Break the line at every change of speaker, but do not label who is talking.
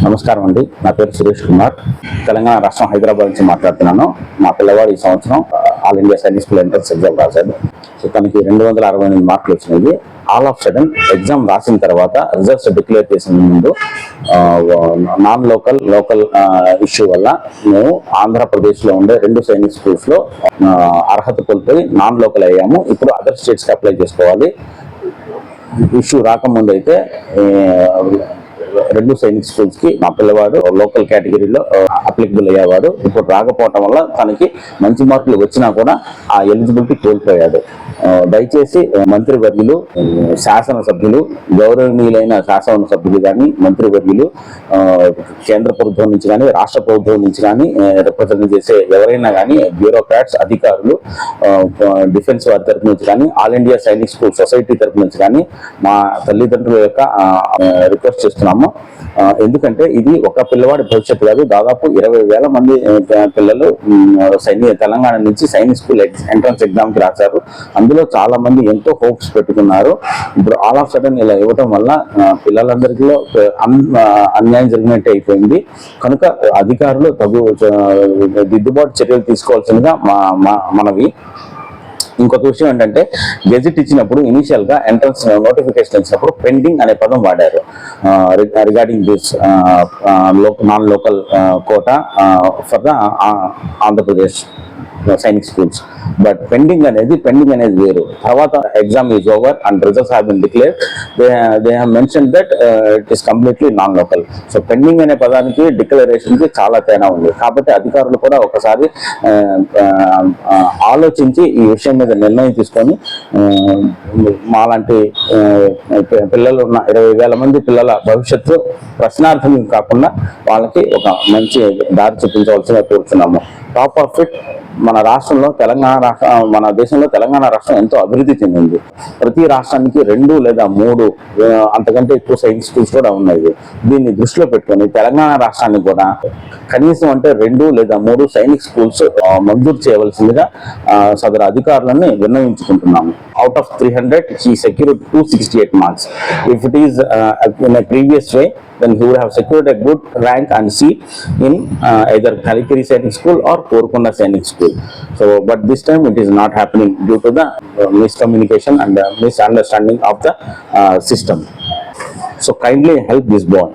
నమస్కారం అండి. నా పేరు సురేష్ కుమార్. తెలంగాణ రాష్ట్రం హైదరాబాద్ నుంచి మాట్లాడుతున్నాను. మా పిల్లవాడు ఈ సంవత్సరం all India Sainik school entrance exam రాశాడు. సో తనకి రెండు వందల అరవై ఎనిమిది మార్కులు వచ్చినాయి. ఆల్ ఆఫ్ సడన్ ఎగ్జామ్ రాసిన తర్వాత రిజల్ట్స్ డిక్లేర్ చేసిన ముందు నాన్ లోకల్ లోకల్ ఇష్యూ వల్ల మేము ఆంధ్రప్రదేశ్లో ఉండే రెండు సైనిక్ స్కూల్స్లో అర్హత కోల్పోయి నాన్ లోకల్ అయ్యాము. ఇప్పుడు అదర్ స్టేట్స్కి అప్లై చేసుకోవాలి. ఇష్యూ రాకముందు అయితే రెండు సైనిక్ స్కూల్స్కి మా పిల్లవాడు లోకల్ కేటగిరీలో అప్లికబుల్ అయ్యేవాడు. ఇప్పుడు రాకపోవటం వల్ల తనకి మంచి మార్కులు వచ్చినా కూడా ఆ ఎలిజిబిలిటీ కోల్పోయాడు. దయచేసి మంత్రివర్యులు శాసనసభ్యులు గౌరవనీయులైన శాసనసభ్యులు కానీ మంత్రివర్యులు కేంద్ర ప్రభుత్వం నుంచి కానీ రాష్ట్ర ప్రభుత్వం నుంచి కానీ రిప్రజెంట్ చేసే ఎవరైనా కానీ బ్యూరోక్రాట్స్ అధికారులు డిఫెన్స్ వారి తరపు నుంచి కానీ all India Sainik school society తరపు నుంచి కానీ మా తల్లిదండ్రుల యొక్క రిక్వెస్ట్ చేస్తున్నాము. ఆ, ఎందుకంటే ఇది ఒక పిల్లవాడి భవిష్యత్తు కాదు. దాదాపు ఇరవై వేల మంది పిల్లలు సైని సైనిక తెలంగాణ నుంచి సైనిక్ స్కూల్ ఎంట్రన్స్ ఎగ్జామ్కి రాశారు. అందులో చాలా మంది ఎంతో హోప్స్ పెట్టుకున్నారు. ఇప్పుడు ఆల్ ఆఫ్ సడన్ ఇలా ఇవ్వటం వల్ల పిల్లలందరికీలో పిల్లలందరికీ అన్- అన్యాయం జరిగినట్టు అయిపోయింది. కనుక అధికారులు తగు దిద్దుబాటు చర్యలు తీసుకోవాల్సిందిగా మా- మనవి. ఇంకొక విషయం ఏంటంటే గెజిట్ ఇచ్చినప్పుడు ఇనిషియల్గా ఎంట్రన్స్ నోటిఫికేషన్ ఇచ్చినప్పుడు పెండింగ్ అనే పదం వాడారు. Regarding this non local quota for the Andhra Pradesh Sainik schools. But pending అనేది పెండింగ్ అనేది వేరు. తర్వాత exam is over and results have been declared they they have mention that it is completely non local so pending అనే పదానికి డిక్లరేషన్కి చాలా తేడా ఉంది. కాబట్టి అధికారులు కూడా ఒకసారి uh, uh, uh, ఆలోచించి ఈ విషయం మీద నిర్ణయం తీసుకొని మాలాంటి పిల్లలు ఉన్న ఇరవై వేల మంది పిల్లల భవిష్యత్తు ప్రశ్నార్థం కాకుండా వాళ్ళకి ఒక మంచి దారి చూపించవలసిన కోరుతున్నాము టాప్ ఆఫ్ ఇట్ మన రాష్ట్రంలో తెలంగాణ రాష్ట్ర మన దేశంలో తెలంగాణ రాష్ట్రం ఎంతో అభివృద్ధి చెందింది. ప్రతి రాష్ట్రానికి రెండు లేదా మూడు అంతకంటే ఎక్కువ సైన్స్ స్కూల్స్ కూడా ఉన్నాయి. దీన్ని దృష్టిలో పెట్టుకొని తెలంగాణ రాష్ట్రానికి కూడా కనీసం అంటే రెండు లేదా మూడు సైనిక్ స్కూల్స్ మంజూరు చేయవలసిందిగా సదరు అధికారులని విన్నవించుకుంటున్నాము out of 300 he secured 268 marks if it is uh, in a previous way then he would have secured a good rank and seat in uh, either Kalikiri Sending School or Korkona Sainik School. So, but this time it is not happening due to the uh, miscommunication and uh, misunderstanding of the uh, system. So, kindly help this boy.